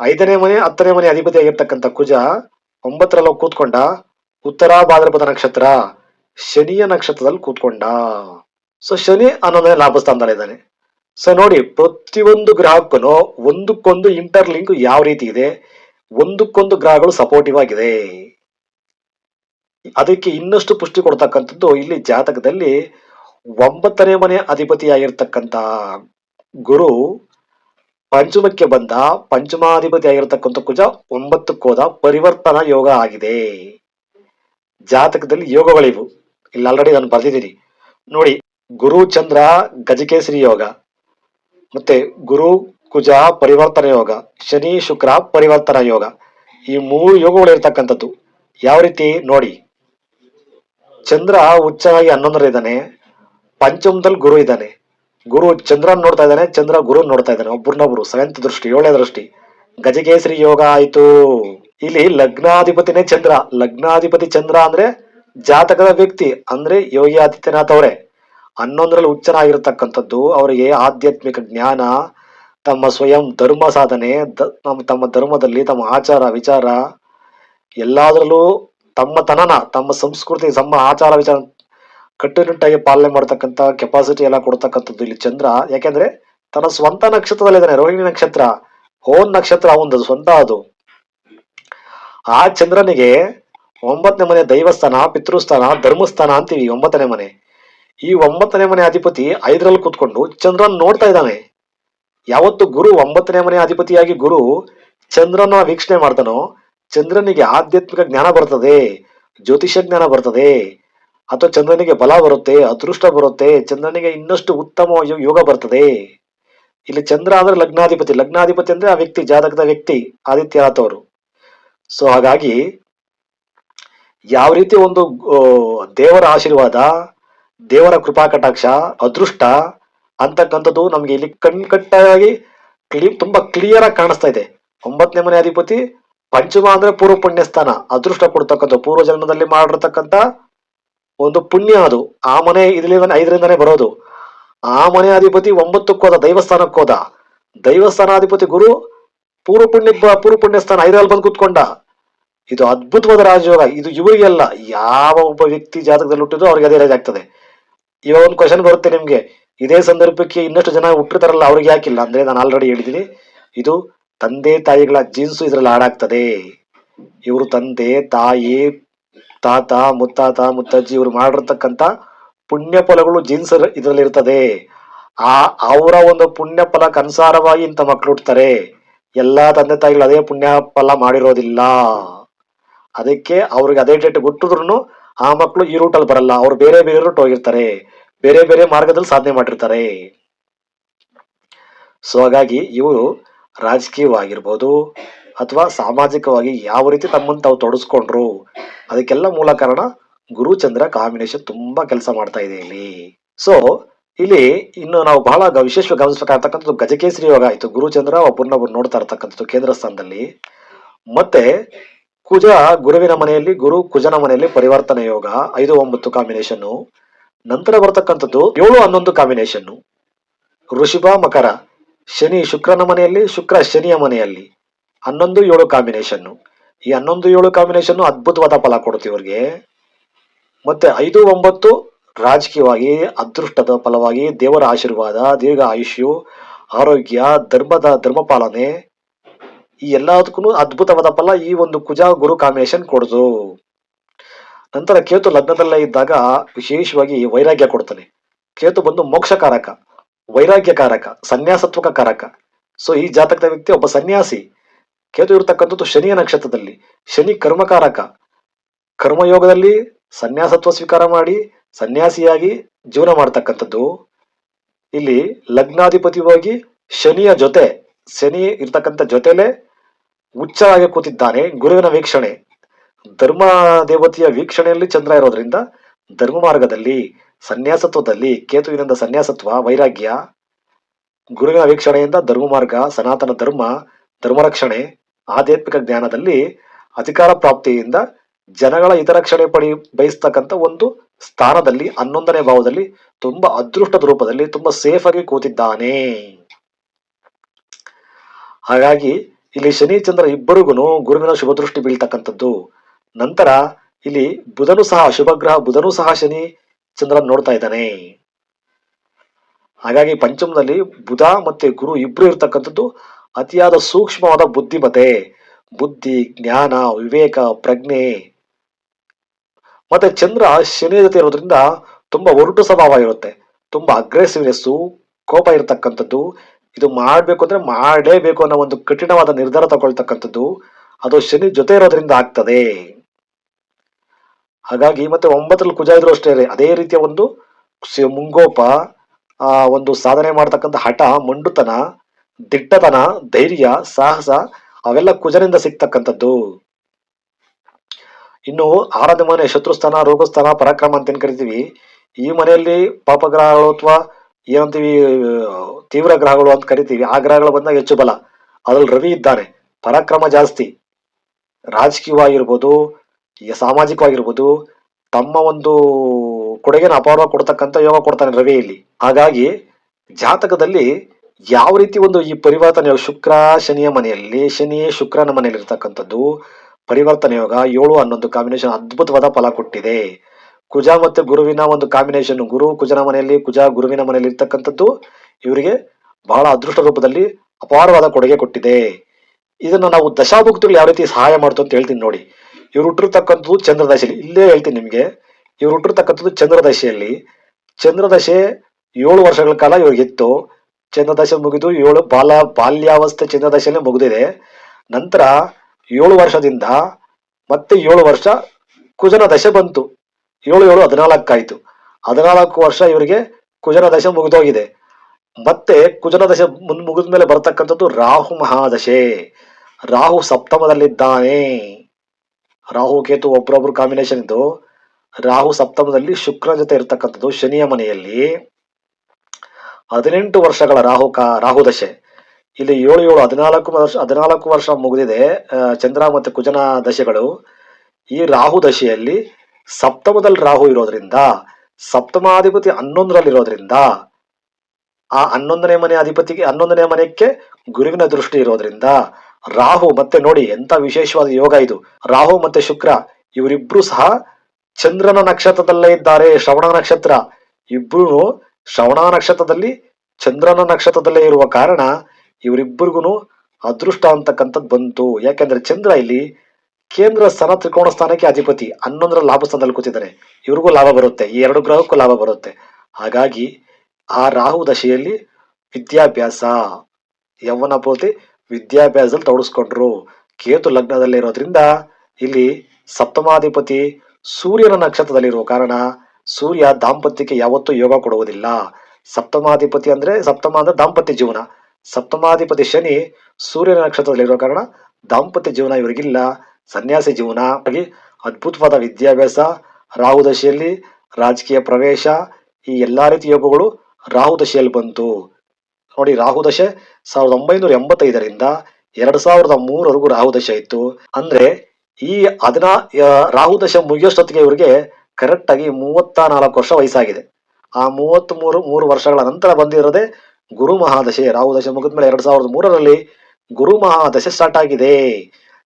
Speaker 1: ಐದನೇ ಮನೆ, ಹತ್ತನೇ ಮನೆ ಅಧಿಪತಿ ಆಗಿರ್ತಕ್ಕಂಥ ಕುಜ ಒಂಬತ್ತರಲ್ಲಿ ಕೂತ್ಕೊಂಡ ಉತ್ತರ ಭಾದ್ರಪದ ನಕ್ಷತ್ರ, ಶನಿಯ ನಕ್ಷತ್ರದಲ್ಲಿ ಕೂತ್ಕೊಂಡ. ಸೊ ಶನಿ ಅನ್ನೋದೇ ಲಾಭಸ್ಥಾನದಲ್ಲಿದ್ದಾನೆ ಸೊ ನೋಡಿ, ಪ್ರತಿಯೊಂದು ಗ್ರಹಕ್ಕೂ ಒಂದಕ್ಕೊಂದು ಇಂಟರ್ಲಿಂಕ್ ಯಾವ ರೀತಿ ಇದೆ, ಒಂದಕ್ಕೊಂದು ಗ್ರಹಗಳು ಸಪೋರ್ಟಿವ್ ಆಗಿದೆ. ಅದಕ್ಕೆ ಇನ್ನಷ್ಟು ಪುಷ್ಟಿ ಕೊಡ್ತಕ್ಕಂಥದ್ದು ಇಲ್ಲಿ ಜಾತಕದಲ್ಲಿ ಒಂಬತ್ತನೇ ಮನೆ ಅಧಿಪತಿಯಾಗಿರ್ತಕ್ಕಂಥ ಗುರು ಪಂಚಮಕ್ಕೆ ಬಂದ ಪಂಚಮಾಧಿಪತಿ ಆಗಿರ್ತಕ್ಕಂಥ ಕುಜ ಒಂಬತ್ತಕ್ಕೋದ ಪರಿವರ್ತನಾ ಯೋಗ ಆಗಿದೆ. ಜಾತಕದಲ್ಲಿ ಯೋಗಗಳಿವು. ಇಲ್ಲಿ ಆಲ್ರೆಡಿ ನಾನು ಬರೆದಿದ್ದೀನಿ. ನೋಡಿ, ಗುರು ಚಂದ್ರ ಗಜಕೇಸರಿ ಯೋಗ, ಮತ್ತೆ ಗುರು ಕುಜ ಪರಿವರ್ತನ ಯೋಗ, ಶನಿ ಶುಕ್ರ ಪರಿವರ್ತನಾ ಯೋಗ, ಈ ಮೂರು ಯೋಗಗಳು ಇರ್ತಕ್ಕಂಥದ್ದು. ಯಾವ ರೀತಿ? ನೋಡಿ ಚಂದ್ರ ಉಚ್ಚಾಗಿ ಹನ್ನೊಂದರ ಪಂಚಮದಲ್ಲಿ ಗುರು ಇದ್ದಾನೆ. ಗುರು ಚಂದ್ರನ ನೋಡ್ತಾ ಇದ್ದಾನೆ, ಚಂದ್ರ ಗುರು ನೋಡ್ತಾ ಇದ್ದಾನೆ ಒಬ್ಬರನ್ನೊಬ್ರು ಸೆವೆಂತ್ ದೃಷ್ಟಿ, ಏಳನೇ ದೃಷ್ಟಿ. ಗಜಕೇಸರಿ ಯೋಗ ಆಯ್ತು. ಇಲ್ಲಿ ಲಗ್ನಾಧಿಪತಿನೇ ಚಂದ್ರ. ಲಗ್ನಾಧಿಪತಿ ಚಂದ್ರ ಅಂದ್ರೆ ಜಾತಕದ ವ್ಯಕ್ತಿ, ಅಂದ್ರೆ ಯೋಗಿ ಆದಿತ್ಯನಾಥ್ ಅವರೇ. ಹನ್ನೊಂದರಲ್ಲಿ ಹುಚ್ಚನಾಗಿರ್ತಕ್ಕಂಥದ್ದು, ಅವರಿಗೆ ಆಧ್ಯಾತ್ಮಿಕ ಜ್ಞಾನ, ತಮ್ಮ ಸ್ವಯಂ ಧರ್ಮ ಸಾಧನೆ ತಮ್ಮ ಧರ್ಮದಲ್ಲಿ ತಮ್ಮ ಆಚಾರ ವಿಚಾರ, ಎಲ್ಲಾದ್ರಲ್ಲೂ ತಮ್ಮ ತನನ, ತಮ್ಮ ಸಂಸ್ಕೃತಿ, ತಮ್ಮ ಆಚಾರ ವಿಚಾರ ಕಟ್ಟುನಿಟ್ಟಾಗಿ ಪಾಲನೆ ಮಾಡ್ತಕ್ಕಂಥ ಕೆಪಾಸಿಟಿ ಎಲ್ಲ ಕೊಡ್ತಕ್ಕಂಥದ್ದು ಇಲ್ಲಿ ಚಂದ್ರ. ಯಾಕೆಂದ್ರೆ ತನ್ನ ಸ್ವಂತ ನಕ್ಷತ್ರದಲ್ಲಿದ್ದಾನೆ ರೋಹಿಣಿ ನಕ್ಷತ್ರ ಓನ್ ನಕ್ಷತ್ರ ಒಂದು ಸ್ವಂತ ಅದು. ಆ ಚಂದ್ರನಿಗೆ ಒಂಬತ್ತನೇ ಮನೆ ದೈವಸ್ಥಾನ, ಪಿತೃಸ್ಥಾನ, ಧರ್ಮಸ್ಥಾನ ಅಂತೀವಿ, ಒಂಬತ್ತನೇ ಮನೆ. ಈ ಒಂಬತ್ತನೇ ಮನೆ ಅಧಿಪತಿ ಐದರಲ್ಲಿ ಕೂತ್ಕೊಂಡು ಚಂದ್ರನ್ ನೋಡ್ತಾ ಇದ್ದಾನೆ. ಯಾವತ್ತು ಗುರು ಒಂಬತ್ತನೇ ಮನೆ ಅಧಿಪತಿಯಾಗಿ ಗುರು ಚಂದ್ರನ ವೀಕ್ಷಣೆ ಮಾಡ್ತಾನೋ ಚಂದ್ರನಿಗೆ ಆಧ್ಯಾತ್ಮಿಕ ಜ್ಞಾನ ಬರ್ತದೆ ಜ್ಯೋತಿಷ ಜ್ಞಾನ ಬರ್ತದೆ, ಅಥವಾ ಚಂದ್ರನಿಗೆ ಬಲ ಬರುತ್ತೆ, ಅದೃಷ್ಟ ಬರುತ್ತೆ, ಚಂದ್ರನಿಗೆ ಇನ್ನಷ್ಟು ಉತ್ತಮ ಯೋಗ ಬರ್ತದೆ. ಇಲ್ಲಿ ಚಂದ್ರ ಅಂದ್ರೆ ಲಗ್ನಾಧಿಪತಿ ಲಗ್ನಾಧಿಪತಿ ಅಂದ್ರೆ ಆ ವ್ಯಕ್ತಿ, ಜಾತಕದ ವ್ಯಕ್ತಿ ಆದಿತ್ಯನಾಥ್ ಅವರು ಸೊ ಹಾಗಾಗಿ ಯಾವ ರೀತಿ ಒಂದು ದೇವರ ಆಶೀರ್ವಾದ, ದೇವರ ಕೃಪಾ ಕಟಾಕ್ಷ, ಅದೃಷ್ಟ ಅಂತಕ್ಕಂಥದ್ದು ನಮ್ಗೆ ಇಲ್ಲಿ ಕಣ್ಕಟ್ಟಾಗಿ ಕ್ಲಿ, ತುಂಬಾ ಕ್ಲಿಯರ್ ಆಗಿ ಕಾಣಿಸ್ತಾ ಇದೆ. ಒಂಬತ್ತನೇ ಮನೆ ಅಧಿಪತಿ ಪಂಚಮ ಅಂದ್ರೆ ಪೂರ್ವ ಪುಣ್ಯಸ್ಥಾನ, ಅದೃಷ್ಟ ಕೊಡ್ತಕ್ಕಂಥ ಪೂರ್ವ ಜನ್ಮದಲ್ಲಿ ಮಾಡಿರ್ತಕ್ಕಂಥ ಒಂದು ಪುಣ್ಯ ಅದು. ಆ ಮನೆ ಇದರಿಂದ ಐದರಿಂದನೇ ಬರೋದು. ಆ ಮನೆ ಅಧಿಪತಿ ಒಂಬತ್ತಕ್ಕೋದ ದೈವಸ್ಥಾನಕ್ಕೋದ ದೈವಸ್ಥಾನಾಧಿಪತಿ ಗುರು ಪೂರ್ವ ಪುಣ್ಯ, ಪೂರ್ವ ಪುಣ್ಯಸ್ಥಾನ ಐದರಲ್ಲಿ ಬಂದು ಕೂತ್ಕೊಂಡ. ಇದು ಅದ್ಭುತವಾದ ರಾಜಯೋಗ. ಇದು ಇವರಿಗೆಲ್ಲ ಯಾವ ಒಬ್ಬ ವ್ಯಕ್ತಿ ಜಾತಕದಲ್ಲಿ ಹುಟ್ಟಿದ್ರು ಅವ್ರಿಗೆ ಅದೇ ಆಗ್ತದೆ. ಇವಾಗ ಒಂದು ಕ್ವಶನ್ ಬರುತ್ತೆ ನಿಮ್ಗೆ. ಇದೇ ಸಂದರ್ಭಕ್ಕೆ ಇನ್ನಷ್ಟು ಜನ ಹುಟ್ಟಿರ್ತಾರಲ್ಲ, ಅವ್ರಿಗೆ ಯಾಕಿಲ್ಲ? ಅಂದ್ರೆ ನಾನು ಆಲ್ರೆಡಿ ಹೇಳಿದ್ದೀನಿ. ಇದು ತಂದೆ ತಾಯಿಗಳ ಜೀನ್ಸು ಇದ್ರಲ್ಲಿ ಹಾಡಾಗ್ತದೆ ಇವರು ತಂದೆ, ತಾಯಿ, ತಾತ, ಮುತ್ತಾತ ಮುತ್ತಜ್ಜಿ ಇವರು ಮಾಡಿರ್ತಕ್ಕಂಥ ಪುಣ್ಯ ಫಲಗಳು ಜೀನ್ಸ್ ಇದರಲ್ಲಿ ಇರ್ತದೆ ಆ, ಅವರ ಒಂದು ಪುಣ್ಯ ಫಲಕ್ಕೆ ಅನುಸಾರವಾಗಿ ಇಂಥ ಮಕ್ಕಳು ಹುಟ್ಟುತ್ತಾರೆ ಎಲ್ಲ ತಂದೆ ತಾಯಿಗಳು ಅದೇ ಪುಣ್ಯ ಫಲ ಮಾಡಿರೋದಿಲ್ಲ. ಅದಕ್ಕೆ ಅವ್ರಿಗೆ ಅದೇ ಡೇಟ್ ಹುಟ್ಟಿದ್ರು ಆ ಮಕ್ಕಳು ಈ ರೂಟಲ್ಲಿ ಬರಲ್ಲ. ಅವ್ರು ಬೇರೆ ಬೇರೆ ರೂಟ್ ಹೋಗಿರ್ತಾರೆ. ಬೇರೆ ಬೇರೆ ಮಾರ್ಗದಲ್ಲಿ ಸಾಧನೆ ಮಾಡಿರ್ತಾರೆ. ಸೊ ಹಾಗಾಗಿ ಇವರು ರಾಜಕೀಯವಾಗಿರ್ಬೋದು ಅಥವಾ ಸಾಮಾಜಿಕವಾಗಿ ಯಾವ ರೀತಿ ತಮ್ಮನ್ನು ತಾವು ತೊಡಸ್ಕೊಂಡ್ರು, ಅದಕ್ಕೆಲ್ಲ ಮೂಲ ಕಾರಣ ಗುರುಚಂದ್ರ ಕಾಂಬಿನೇಷನ್ ತುಂಬಾ ಕೆಲಸ ಮಾಡ್ತಾ ಇದೆ ಇಲ್ಲಿ. ಸೊ ಇಲ್ಲಿ ಇನ್ನು ನಾವು ಬಹಳ ವಿಶೇಷ ಗಮನಿಸಬೇಕಾಗ್ತಕ್ಕಂಥದ್ದು ಗಜಕೇಸರಿ ಯೋಗ ಆಯ್ತು. ಗುರುಚಂದ್ರ ಚಂದ್ರ ಒಬ್ಬರನ್ನೊಬ್ರು ನೋಡ್ತಾ ಇರ್ತಕ್ಕಂಥದ್ದು ಕೇಂದ್ರ ಸ್ಥಾನದಲ್ಲಿ. ಮತ್ತೆ ಕುಜ ಗುರುವಿನ ಮನೆಯಲ್ಲಿ, ಗುರು ಕುಜನ ಮನೆಯಲ್ಲಿ ಪರಿವರ್ತನೆ ಯೋಗ, ಐದು ಒಂಬತ್ತು ಕಾಂಬಿನೇಷನ್ ನಂತರ ಬರ್ತಕ್ಕಂಥದ್ದು ಏಳು ಹನ್ನೊಂದು ಕಾಂಬಿನೇಷನ್ ಋಷಿಭ ಮಕರ. ಶನಿ ಶುಕ್ರನ ಮನೆಯಲ್ಲಿ, ಶುಕ್ರ ಶನಿಯ ಮನೆಯಲ್ಲಿ. ಹನ್ನೊಂದು, ಏಳು ಕಾಂಬಿನೇಷನ್ನು ಈ ಹನ್ನೊಂದು, ಏಳು ಕಾಂಬಿನೇಷನ್ ಅದ್ಭುತವಾದ ಫಲ ಕೊಡುತ್ತೆ ಇವ್ರಿಗೆ. ಮತ್ತೆ ಐದು, ಒಂಬತ್ತು ರಾಜಕೀಯವಾಗಿ, ಅದೃಷ್ಟದ ಫಲವಾಗಿ, ದೇವರ ಆಶೀರ್ವಾದ, ದೀರ್ಘ ಆಯುಷ್ಯು, ಆರೋಗ್ಯ, ಧರ್ಮದ, ಧರ್ಮ ಪಾಲನೆ, ಈ ಎಲ್ಲದಕ್ಕೂ ಅದ್ಭುತವಾದ ಫಲ ಈ ಒಂದು ಕುಜ ಗುರು ಕಾಂಬಿನೇಷನ್ ಕೊಡ್ತು ನಂತರ ಕೇತು ಲಗ್ನದಲ್ಲೇ ಇದ್ದಾಗ ವಿಶೇಷವಾಗಿ ವೈರಾಗ್ಯ ಕೊಡ್ತಾನೆ. ಕೇತು ಬಂದು ಮೋಕ್ಷಕಾರಕ. ವೈರಾಗ್ಯಕಾರಕ ಸನ್ಯಾಸತ್ವಕ ಕಾರಕ ಸೊ ಈ ಜಾತಕದ ವ್ಯಕ್ತಿ ಒಬ್ಬ ಸನ್ಯಾಸಿ, ಕೇತು ಇರತಕ್ಕಂಥದ್ದು ಶನಿಯ ನಕ್ಷತ್ರದಲ್ಲಿ. ಶನಿ ಕರ್ಮಕಾರಕ. ಕರ್ಮಯೋಗದಲ್ಲಿ ಸನ್ಯಾಸತ್ವ ಸ್ವೀಕಾರ ಮಾಡಿ, ಸನ್ಯಾಸಿಯಾಗಿ ಜೀವನ ಮಾಡ್ತಕ್ಕಂಥದ್ದು. ಇಲ್ಲಿ ಲಗ್ನಾಧಿಪತಿಯಾಗಿ ಶನಿಯ ಜೊತೆ, ಶನಿ ಇರ್ತಕ್ಕಂಥ ಜೊತೆಲೆ ಉಚ್ಚರಾಗಿ ಕೂತಿದ್ದಾನೆ, ಗುರುವಿನ ವೀಕ್ಷಣೆ. ಧರ್ಮ ದೇವತೆಯ ವೀಕ್ಷಣೆಯಲ್ಲಿ ಚಂದ್ರ ಇರೋದ್ರಿಂದ ಧರ್ಮ ಮಾರ್ಗದಲ್ಲಿ. ಸನ್ಯಾಸತ್ವದಲ್ಲಿ ಕೇತುವಿನಿಂದ ಸನ್ಯಾಸತ್ವ, ವೈರಾಗ್ಯ, ಗುರುವಿನ ವೀಕ್ಷಣೆಯಿಂದ ಧರ್ಮ ಮಾರ್ಗ ಸನಾತನ ಧರ್ಮ, ಧರ್ಮರಕ್ಷಣೆ, ಆಧ್ಯಾತ್ಮಿಕ ಜ್ಞಾನದಲ್ಲಿ ಅಧಿಕಾರ ಪ್ರಾಪ್ತಿಯಿಂದ ಜನಗಳ ಹಿತರಕ್ಷಣೆ ಪಡಿ ಬಯಸ್ತಕ್ಕಂಥ ಒಂದು ಸ್ಥಾನದಲ್ಲಿ, ಹನ್ನೊಂದನೇ ಭಾವದಲ್ಲಿ ತುಂಬಾ ಅದೃಷ್ಟದ ರೂಪದಲ್ಲಿ ತುಂಬಾ ಸೇಫ್ ಆಗಿ ಕೂತಿದ್ದಾನೆ. ಹಾಗಾಗಿ ಇಲ್ಲಿ ಶನಿ ಚಂದ್ರ ಇಬ್ಬರಿಗೂ ಗುರುವಿನ ಶುಭ ದೃಷ್ಟಿ ಬೀಳ್ತಕ್ಕಂಥದ್ದು. ನಂತರ ಇಲ್ಲಿ ಬುಧನು ಸಹ, ಶುಭಗ್ರಹ ಬುಧನು ಸಹ ಶನಿ ಚಂದ್ರನ್ ನೋಡ್ತಾ ಇದ್ದಾನೆ. ಹಾಗಾಗಿ ಪಂಚಮದಲ್ಲಿ ಬುಧ ಮತ್ತೆ ಗುರು ಇಬ್ರು ಇರ್ತಕ್ಕಂಥದ್ದು ಅತಿಯಾದ ಸೂಕ್ಷ್ಮವಾದ ಬುದ್ಧಿಮತೆ ಬುದ್ಧಿ, ಜ್ಞಾನ, ವಿವೇಕ, ಪ್ರಜ್ಞೆ. ಮತ್ತೆ ಚಂದ್ರ ಶನಿ ಜೊತೆ ಇರೋದ್ರಿಂದ ತುಂಬಾ ಒರಟು ಸ್ವಭಾವ ಇರುತ್ತೆ. ತುಂಬಾ ಅಗ್ರೆಸಿವ್ನೆಸ್ಸು ಕೋಪ ಇರತಕ್ಕಂಥದ್ದು. ಇದು ಮಾಡಬೇಕು ಅಂದ್ರೆ ಮಾಡಲೇಬೇಕು ಅನ್ನೋ ಒಂದು ಕಠಿಣವಾದ ನಿರ್ಧಾರ ತಗೊಳ್ತಕ್ಕಂಥದ್ದು. ಅದು ಶನಿ ಜೊತೆ ಇರೋದ್ರಿಂದ ಆಗ್ತದೆ. ಹಾಗಾಗಿ ಮತ್ತೆ ಒಂಬತ್ತರಲ್ಲಿ ಕುಜ ಇದ್ರು ಅಷ್ಟೇ. ಅದೇ ರೀತಿಯ ಒಂದು ಮುಂಗೋಪ, ಆ, ಒಂದು ಸಾಧನೆ ಮಾಡ್ತಕ್ಕಂಥ ಹಠ, ಮಂಡುತನ, ದಿಟ್ಟತನ, ಧೈರ್ಯ, ಸಾಹಸ, ಅವೆಲ್ಲ ಕುಜನಿಂದ ಸಿಗ್ತಕ್ಕಂಥದ್ದು. ಇನ್ನು ಆರನೇ ಮನೆ ಶತ್ರುಸ್ಥಾನ, ರೋಗಸ್ಥಾನ, ಪರಾಕ್ರಮ ಅಂತ ಏನ್ ಕರಿತೀವಿ? ಈ ಮನೆಯಲ್ಲಿ ಪಾಪಗ್ರಹಗಳು ಅಥವಾ ಏನಂತೀವಿ, ತೀವ್ರ ಗ್ರಹಗಳು ಅಂತ ಕರಿತೀವಿ. ಆ ಗ್ರಹಗಳು ಬಂದಾಗ ಹೆಚ್ಚು ಬಲ. ಅದ್ರಲ್ಲಿ ರವಿ ಇದ್ದಾನೆ. ಪರಾಕ್ರಮ ಜಾಸ್ತಿ. ರಾಜಕೀಯವಾಗಿರ್ಬೋದು ಈ ಸಾಮಾಜಿಕವಾಗಿರ್ಬೋದು ತಮ್ಮ ಒಂದು ಕೊಡುಗೆನ ಅಪಾರ ಕೊಡ್ತಕ್ಕಂಥ ಯೋಗ ಕೊಡ್ತಾನೆ ರವಿ ಇಲ್ಲಿ. ಹಾಗಾಗಿ ಜಾತಕದಲ್ಲಿ ಯಾವ ರೀತಿ ಒಂದು ಈ ಪರಿವರ್ತನೆ ಯೋಗ, ಶುಕ್ರ ಶನಿಯ ಮನೆಯಲ್ಲಿ ಶನಿ ಶುಕ್ರನ ಮನೆಯಲ್ಲಿ ಇರ್ತಕ್ಕಂಥದ್ದು ಪರಿವರ್ತನೆ ಯೋಗ ಏಳು ಹನ್ನೊಂದು ಕಾಂಬಿನೇಷನ್ ಅದ್ಭುತವಾದ ಫಲ ಕೊಟ್ಟಿದೆ. ಕುಜ ಮತ್ತು ಗುರುವಿನ ಒಂದು ಕಾಂಬಿನೇಷನ್ ಗುರು ಕುಜನ ಮನೆಯಲ್ಲಿ ಕುಜ ಗುರುವಿನ ಮನೆಯಲ್ಲಿ ಇರ್ತಕ್ಕಂಥದ್ದು ಇವರಿಗೆ ಬಹಳ ಅದೃಷ್ಟ ರೂಪದಲ್ಲಿ ಅಪಾರವಾದ ಕೊಡುಗೆ ಕೊಟ್ಟಿದೆ. ಇದನ್ನು ನಾವು ದಶಾಭುಕ್ತಿಗಳು ಯಾವ ರೀತಿ ಸಹಾಯ ಮಾಡ್ತು ಅಂತ ಹೇಳ್ತೀನಿ ನೋಡಿ. ಇವ್ರು ಹುಟ್ಟಿರ್ತಕ್ಕಂಥದ್ದು ಚಂದ್ರದಶೆಯಲ್ಲಿ ಇಲ್ಲೇ ಹೇಳ್ತೀನಿ ನಿಮಗೆ. ಇವ್ರು ಹುಟ್ಟಿರ್ತಕ್ಕಂಥದ್ದು ಚಂದ್ರದಶೆಯಲ್ಲಿ. ಚಂದ್ರದಶೆ ಚಂದ್ರ ದಶೆ ಏಳು ವರ್ಷಗಳ ಕಾಲ ಇವ್ರಿಗಿತ್ತು ಚಂದ್ರ ದಶೆ ಮುಗಿದು ಏಳು ಬಾಲ ಬಾಲ್ಯಾವಸ್ಥೆ ಚಂದ್ರ ದಶೆಯಲ್ಲಿ ಮುಗಿದಿದೆ. ನಂತರ ಏಳು ವರ್ಷದಿಂದ ಮತ್ತೆ ಏಳು ವರ್ಷ ಕುಜನ ದಶೆ ಬಂತು. ಏಳು ಏಳು ಹದಿನಾಲ್ಕಾಯಿತು ಹದಿನಾಲ್ಕು ವರ್ಷ ಇವರಿಗೆ ಕುಜನ ದಶೆ ಮುಗಿದೋಗಿದೆ. ಮತ್ತೆ ಕುಜನ ದಶೆ ಮುಗಿದ ಮೇಲೆ ಬರ್ತಕ್ಕಂಥದ್ದು ರಾಹು ಮಹಾದಶೆ. ರಾಹು ಸಪ್ತಮದಲ್ಲಿದ್ದಾನೆ. ರಾಹು ಕೇತು ಒಬ್ರೊಬ್ರು ಕಾಂಬಿನೇಷನ್ ಇದ್ದು, ರಾಹು ಸಪ್ತಮದಲ್ಲಿ ಶುಕ್ರ ಜೊತೆ ಇರ್ತಕ್ಕಂಥದ್ದು ಶನಿಯ ಮನೆಯಲ್ಲಿ. ಹದಿನೆಂಟು ವರ್ಷಗಳ ರಾಹು ಕಾ, ರಾಹು ದಶೆ. ಇಲ್ಲಿ ಏಳು ಏಳು, ಹದಿನಾಲ್ಕು ವರ್ಷ ಹದಿನಾಲ್ಕು ವರ್ಷ ಮುಗಿದಿದೆ ಚಂದ್ರ ಮತ್ತು ಕುಜನ ದಶೆಗಳು. ಈ ರಾಹು ದಶೆಯಲ್ಲಿ ಸಪ್ತಮದಲ್ಲಿ ರಾಹು ಇರೋದ್ರಿಂದ, ಸಪ್ತಮಾಧಿಪತಿ ಹನ್ನೊಂದರಲ್ಲಿರೋದ್ರಿಂದ ಆ ಹನ್ನೊಂದನೇ ಮನೆ ಅಧಿಪತಿಗೆ, ಹನ್ನೊಂದನೇ ಮನೆಗೆ ಗುರುವಿನ ದೃಷ್ಟಿ ಇರೋದ್ರಿಂದ ರಾಹು ಮತ್ತೆ ನೋಡಿ ಎಂತ ವಿಶೇಷವಾದ ಯೋಗ ಇದು. ರಾಹು ಮತ್ತೆ ಶುಕ್ರ, ಇವರಿಬ್ರು ಸಹ ಚಂದ್ರನ ನಕ್ಷತ್ರದಲ್ಲೇ ಇದ್ದಾರೆ, ಶ್ರವಣ ನಕ್ಷತ್ರ. ಇಬ್ರು ಶ್ರವಣ ನಕ್ಷತ್ರದಲ್ಲಿ, ಚಂದ್ರನ ನಕ್ಷತ್ರದಲ್ಲೇ ಇರುವ ಕಾರಣ ಇವರಿಬ್ಬರಿಗೂ ಅದೃಷ್ಟ ಅಂತಕ್ಕಂಥದ್ದು ಬಂತು. ಯಾಕೆಂದ್ರೆ ಚಂದ್ರ ಇಲ್ಲಿ ಕೇಂದ್ರ ಸ್ಥಾನ ತ್ರಿಕೋಣ ಸ್ಥಾನಕ್ಕೆ ಅಧಿಪತಿ, ಹನ್ನೊಂದರ ಲಾಭ ಸ್ಥಾನದಲ್ಲಿ ಕೂತಿದ್ದಾರೆ. ಇವ್ರಿಗೂ ಲಾಭ ಬರುತ್ತೆ, ಈ ಎರಡು ಗ್ರಹಕ್ಕೂ ಲಾಭ ಬರುತ್ತೆ. ಹಾಗಾಗಿ ಆ ರಾಹು ದಶೆಯಲ್ಲಿ ವಿದ್ಯಾಭ್ಯಾಸ, ಯೌವನ ಪೂರ್ತಿ ವಿದ್ಯಾಭ್ಯಾಸದಲ್ಲಿ ತೊಡಗಿಸ್ಕೊಂಡ್ರು. ಕೇತು ಲಗ್ನದಲ್ಲಿ ಇರೋದ್ರಿಂದ ಇಲ್ಲಿ ಸಪ್ತಮಾಧಿಪತಿ ಸೂರ್ಯನ ನಕ್ಷತ್ರದಲ್ಲಿರುವ ಕಾರಣ ಸೂರ್ಯ ದಾಂಪತ್ಯಕ್ಕೆ ಯಾವತ್ತೂ ಯೋಗ ಕೊಡುವುದಿಲ್ಲ. ಸಪ್ತಮಾಧಿಪತಿ ಅಂದ್ರೆ ಸಪ್ತಮ ಅಂದ್ರೆ ದಾಂಪತ್ಯ ಜೀವನ. ಸಪ್ತಮಾಧಿಪತಿ ಶನಿ ಸೂರ್ಯನ ನಕ್ಷತ್ರದಲ್ಲಿರೋ ಕಾರಣ ದಾಂಪತ್ಯ ಜೀವನ ಇವರಿಗಿಲ್ಲ. ಸನ್ಯಾಸಿ ಜೀವನ. ಅದ್ಭುತವಾದ ವಿದ್ಯಾಭ್ಯಾಸ, ರಾಹು ದಶೆಯಲ್ಲಿ ರಾಜಕೀಯ ಪ್ರವೇಶ, ಈ ಎಲ್ಲಾ ರೀತಿ ಯೋಗಗಳು ರಾಹು ದಶೆಯಲ್ಲಿ ಬಂತು. ನೋಡಿ, ರಾಹು ದಶೆ ಸಾವಿರದ ಒಂಬೈನೂರ ಎಂಬತ್ತೈದರಿಂದ ಎರಡ್ ಸಾವಿರದ ಮೂರವರೆಗೂ ರಾಹು ದಶೆ ಇತ್ತು. ಅಂದ್ರೆ ಈ ಅದನ್ನ ರಾಹುದಶೆ ರಾಹು ದಶೆ ಮುಗಿಯೋಷ್ಟೊತ್ತಿಗೆ ಇವರಿಗೆ ಕರೆಕ್ಟ್ ಆಗಿ ಮೂವತ್ತ ನಾಲ್ಕು ವರ್ಷ ವಯಸ್ಸಾಗಿದೆ. ಆ ಮೂವತ್ತ್ ಮೂರು ಮೂರು ವರ್ಷಗಳ ನಂತರ ಬಂದಿರೋದೆ ಗುರು ಮಹಾದಶೆ. ರಾಹು ದಶೆ ಮುಗಿದ್ಮೇಲೆ ಎರಡ್ ಸಾವಿರದ ಮೂರರಲ್ಲಿ ಗುರು ಮಹಾದಶೆ ಸ್ಟಾರ್ಟ್ ಆಗಿದೆ.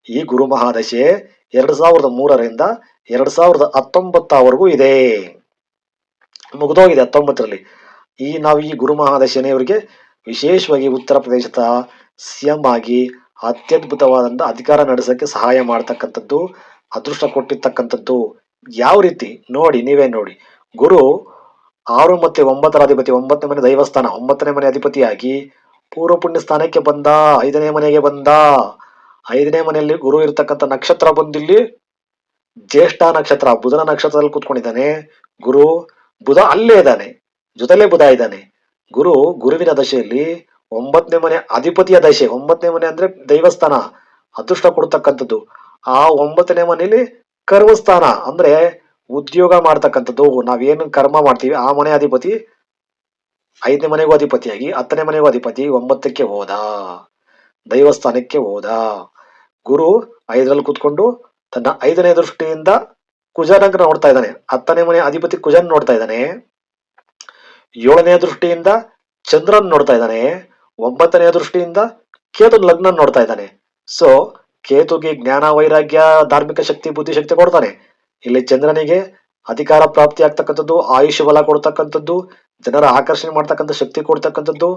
Speaker 1: ಈ ಗುರು ಮಹಾದಶೆ ಎರಡ್ ಸಾವಿರದ ಮೂರರಿಂದ ಎರಡ್ ಸಾವಿರದ ಹತ್ತೊಂಬತ್ತವರೆಗೂ ಇದೆ. ಮುಗಿದೋಗಿದೆ ಹತ್ತೊಂಬತ್ತರಲ್ಲಿ. ಈ, ನಾವು ಈ ಗುರು ಮಹಾದಶೆನೇ ಇವರಿಗೆ ವಿಶೇಷವಾಗಿ ಉತ್ತರ ಪ್ರದೇಶದ ಸಿಎಂ ಆಗಿ ಅತ್ಯದ್ಭುತವಾದಂತ ಅಧಿಕಾರ ನಡೆಸಕ್ಕೆ ಸಹಾಯ ಮಾಡ್ತಕ್ಕಂಥದ್ದು, ಅದೃಷ್ಟ ಕೊಟ್ಟಿರ್ತಕ್ಕಂಥದ್ದು ಯಾವ ರೀತಿ? ನೋಡಿ, ನೀವೇ ನೋಡಿ. ಗುರು ಆರು ಮತ್ತೆ ಒಂಬತ್ತರ ಅಧಿಪತಿ, ಒಂಬತ್ತನೇ ಮನೆ ದೈವಸ್ಥಾನ, ಒಂಬತ್ತನೇ ಮನೆ ಅಧಿಪತಿಯಾಗಿ ಪೂರ್ವ ಪುಣ್ಯ ಸ್ಥಾನಕ್ಕೆ ಬಂದ, ಐದನೇ ಮನೆಗೆ ಬಂದ, ಐದನೇ ಮನೆಯಲ್ಲಿ ಗುರು ಇರತಕ್ಕಂಥ ನಕ್ಷತ್ರ ಬಂದಿಲ್ಲಿ ಜ್ಯೇಷ್ಠ ನಕ್ಷತ್ರ, ಬುಧನ ನಕ್ಷತ್ರದಲ್ಲಿ ಕೂತ್ಕೊಂಡಿದ್ದಾನೆ. ಗುರು ಬುಧ ಅಲ್ಲೇ ಇದ್ದಾನೆ, ಜೊತೆಲೇ ಬುಧ ಇದ್ದಾನೆ. ಗುರು ಗುರುವಿನ ದಶೆಯಲ್ಲಿ ಒಂಬತ್ತನೇ ಮನೆ ಅಧಿಪತಿಯ ದಶೆ. ಒಂಬತ್ತನೇ ಮನೆ ಅಂದ್ರೆ ದೈವಸ್ಥಾನ, ಅದೃಷ್ಟ ಕೊಡ್ತಕ್ಕಂಥದ್ದು. ಆ ಒಂಬತ್ತನೇ ಮನೆಯಲ್ಲಿ ಕರ್ಮಸ್ಥಾನ ಅಂದ್ರೆ ಉದ್ಯೋಗ ಮಾಡ್ತಕ್ಕಂಥದ್ದು. ನಾವೇನು ಕರ್ಮ ಮಾಡ್ತೀವಿ? ಆ ಮನೆ ಅಧಿಪತಿ, ಐದನೇ ಮನೆಗೂ ಅಧಿಪತಿಯಾಗಿ, ಹತ್ತನೇ ಮನೆಗೂ ಅಧಿಪತಿ, ಒಂಬತ್ತಕ್ಕೆ ಹೋದ. ದೈವಸ್ಥಾನಕ್ಕೆ ಹೋದ. ಗುರು ಐದರಲ್ಲಿ ಕೂತ್ಕೊಂಡು ತನ್ನ ಐದನೇ ದೃಷ್ಟಿಯಿಂದ ಕುಜನಂಗ ನೋಡ್ತಾ ಇದ್ದಾನೆ. ಹತ್ತನೇ ಮನೆ ಅಧಿಪತಿ ಕುಜನ್ ನೋಡ್ತಾ ಇದ್ದಾನೆ. ಏಳನೇ ದೃಷ್ಟಿಯಿಂದ ಚಂದ್ರನ್ ನೋಡ್ತಾ ಇದ್ದಾನೆ. ಒಂಬತ್ತನೆಯ ದೃಷ್ಟಿಯಿಂದ ಕೇತು ಲಗ್ನ ನೋಡ್ತಾ ಇದ್ದಾನೆ. ಸೊ ಕೇತುಗೆ ಜ್ಞಾನ, ವೈರಾಗ್ಯ, ಧಾರ್ಮಿಕ ಶಕ್ತಿ ಬುದ್ಧಿಶಕ್ತಿ ಕೊಡ್ತಾನೆ. ಇಲ್ಲಿ ಚಂದ್ರನಿಗೆ ಅಧಿಕಾರ ಪ್ರಾಪ್ತಿ ಆಗ್ತಕ್ಕಂಥದ್ದು ಆಯುಷ್ ಬಲ ಕೊಡ್ತಕ್ಕಂಥದ್ದು, ಜನರ ಆಕರ್ಷಣೆ ಮಾಡ್ತಕ್ಕಂಥ ಶಕ್ತಿ ಕೊಡ್ತಕ್ಕಂಥದ್ದು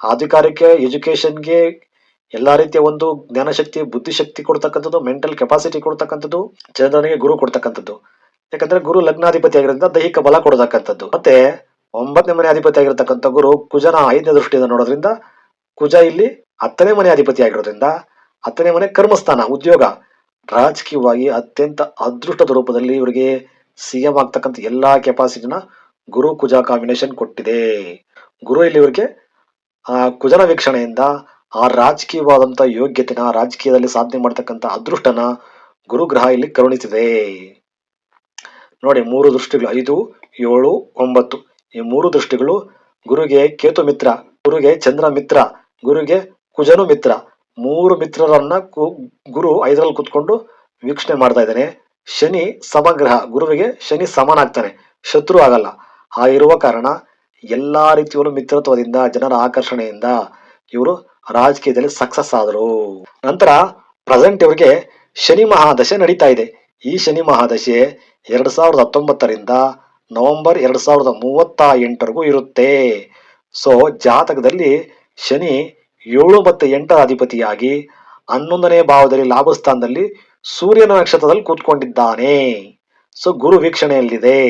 Speaker 1: ಅಧಿಕಾರಕ್ಕೆ ಎಜುಕೇಶನ್ಗೆ ಎಲ್ಲಾ ರೀತಿಯ ಒಂದು ಜ್ಞಾನ ಶಕ್ತಿ, ಬುದ್ಧಿ ಬುದ್ಧಿಶಕ್ತಿ ಕೊಡ್ತಕ್ಕಂಥದ್ದು, ಮೆಂಟಲ್ ಕೆಪಾಸಿಟಿ ಕೊಡ್ತಕ್ಕಂಥದ್ದು, ಚಂದ್ರನಿಗೆ ಗುರು ಕೊಡ್ತಕ್ಕಂಥದ್ದು. ಯಾಕಂದ್ರೆ ಗುರು ಲಗ್ನಾಧಿಪತಿ ಆಗಿರೋದ್ರಿಂದ ದೈಹಿಕ ಬಲ ಕೊಡತಕ್ಕಂಥದ್ದು. ಮತ್ತೆ ಒಂಬತ್ತನೇ ಮನೆ ಅಧಿಪತಿ ಆಗಿರತಕ್ಕಂಥ ಗುರು ಕುಜನ ಐದನೇ ದೃಷ್ಟಿಯಿಂದ ನೋಡೋದ್ರಿಂದ ಕುಜ ಇಲ್ಲಿ ಹತ್ತನೇ ಮನೆ ಅಧಿಪತಿ ಆಗಿರೋದ್ರಿಂದ ಹತ್ತನೇ ಮನೆ ಕರ್ಮಸ್ಥಾನ, ಉದ್ಯೋಗ. ರಾಜಕೀಯವಾಗಿ ಅತ್ಯಂತ ಅದೃಷ್ಟದ ರೂಪದಲ್ಲಿ ಇವರಿಗೆ ಸಿಎಂ ಆಗ್ತಕ್ಕಂಥ ಎಲ್ಲಾ ಕೆಪಾಸಿಟಿನ ಗುರು ಕುಜ ಕಾಂಬಿನೇಷನ್ ಕೊಟ್ಟಿದೆ. ಗುರು ಇಲ್ಲಿ ಇವರಿಗೆ, ಆ, ಕುಜನ ವೀಕ್ಷಣೆಯಿಂದ ಆ ರಾಜಕೀಯವಾದಂತಹ ಯೋಗ್ಯತೆನ, ರಾಜಕೀಯದಲ್ಲಿ ಸಾಧನೆ ಮಾಡ್ತಕ್ಕಂಥ ಅದೃಷ್ಟನ ಗುರುಗ್ರಹ ಇಲ್ಲಿ ಕರುಣಿಸಿದೆ. ನೋಡಿ, ಮೂರು ದೃಷ್ಟಿಗಳು, ಐದು, ಏಳು, ಒಂಬತ್ತು. ಈ ಮೂರು ದೃಷ್ಟಿಗಳು ಗುರುಗೆ ಕೇತು ಮಿತ್ರ, ಗುರುಗೆ ಚಂದ್ರ ಮಿತ್ರ, ಗುರುಗೆ ಕುಜನು ಮಿತ್ರ. ಮೂರು ಮಿತ್ರರನ್ನ ಗುರು ಐದರಲ್ಲಿ ಕುತ್ಕೊಂಡು ವೀಕ್ಷಣೆ ಮಾಡ್ತಾ ಇದ್ದಾನೆ. ಶನಿ ಸಮಗ್ರಹ, ಗುರುವಿಗೆ ಶನಿ ಸಮನಾಗ್ತಾನೆ. ಶತ್ರು ಆಗಲ್ಲ. ಆ ಇರುವ ಕಾರಣ ಎಲ್ಲಾ ರೀತಿಯಲ್ಲೂ ಮಿತ್ರತ್ವದಿಂದ, ಜನರ ಆಕರ್ಷಣೆಯಿಂದ ಇವರು ರಾಜಕೀಯದಲ್ಲಿ ಸಕ್ಸಸ್ ಆದರು. ನಂತರ ಪ್ರೆಸೆಂಟ್ ಇವರಿಗೆ ಶನಿ ಮಹಾದಶೆ ನಡೀತಾ ಇದೆ. ಈ ಶನಿ ಮಹಾದಶೆ ಎರಡ್ ಸಾವಿರದ ಹತ್ತೊಂಬತ್ತರಿಂದ ನವೆಂಬರ್ ಎರಡ್ ಸಾವಿರದ ಮೂವತ್ತ ಎಂಟರಿಗೂ ಇರುತ್ತೆ. ಸೊ ಜಾತಕದಲ್ಲಿ ಶನಿ ಏಳು ಮತ್ತು ಎಂಟರ ಅಧಿಪತಿಯಾಗಿ ಹನ್ನೊಂದನೇ ಭಾವದಲ್ಲಿ ಲಾಭಸ್ಥಾನದಲ್ಲಿ ಸೂರ್ಯನ ನಕ್ಷತ್ರದಲ್ಲಿ ಕೂತ್ಕೊಂಡಿದ್ದಾನೆ. ಸೊ ಗುರು ವೀಕ್ಷಣೆಯಲ್ಲಿದೆ.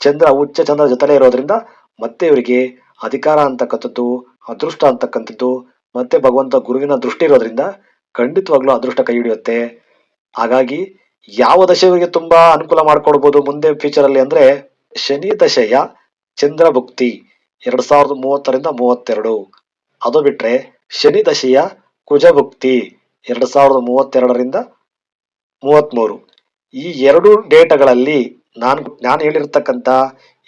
Speaker 1: ಚಂದ್ರ ಉಚ್ಚ ಚಂದ್ರ ಜೊತೆಲೇ ಇರೋದ್ರಿಂದ ಮತ್ತೆ ಇವರಿಗೆ ಅಧಿಕಾರ ಅಂತಕ್ಕಂಥದ್ದು, ಅದೃಷ್ಟ ಅಂತಕ್ಕಂಥದ್ದು, ಮತ್ತೆ ಭಗವಂತ ಗುರುವಿನ ದೃಷ್ಟಿ ಇರೋದ್ರಿಂದ ಖಂಡಿತವಾಗ್ಲೂ ಅದೃಷ್ಟ ಕೈ ಹಿಡಿಯುತ್ತೆ. ಹಾಗಾಗಿ ಯಾವ ದಶೆಯವರಿಗೆ ತುಂಬಾ ಅನುಕೂಲ ಮಾಡ್ಕೊಡ್ಬೋದು ಮುಂದೆ ಫ್ಯೂಚರ್ ಅಲ್ಲಿ ಅಂದ್ರೆ ಶನಿ ದಶೆಯ ಚಂದ್ರ ಭುಕ್ತಿ ಎರಡ್ ಸಾವಿರದ ಮೂವತ್ತರಿಂದ ಮೂವತ್ತೆರಡು. ಅದು ಬಿಟ್ರೆ ಶನಿ ದಶೆಯ ಕುಜ ಭುಕ್ತಿ ಎರಡ್ ಸಾವಿರದ ಮೂವತ್ತೆರಡರಿಂದ ಮೂವತ್ಮೂರು. ಈ ಎರಡು ಡೇಟಗಳಲ್ಲಿ ನಾನು ನಾನು ಹೇಳಿರ್ತಕ್ಕಂಥ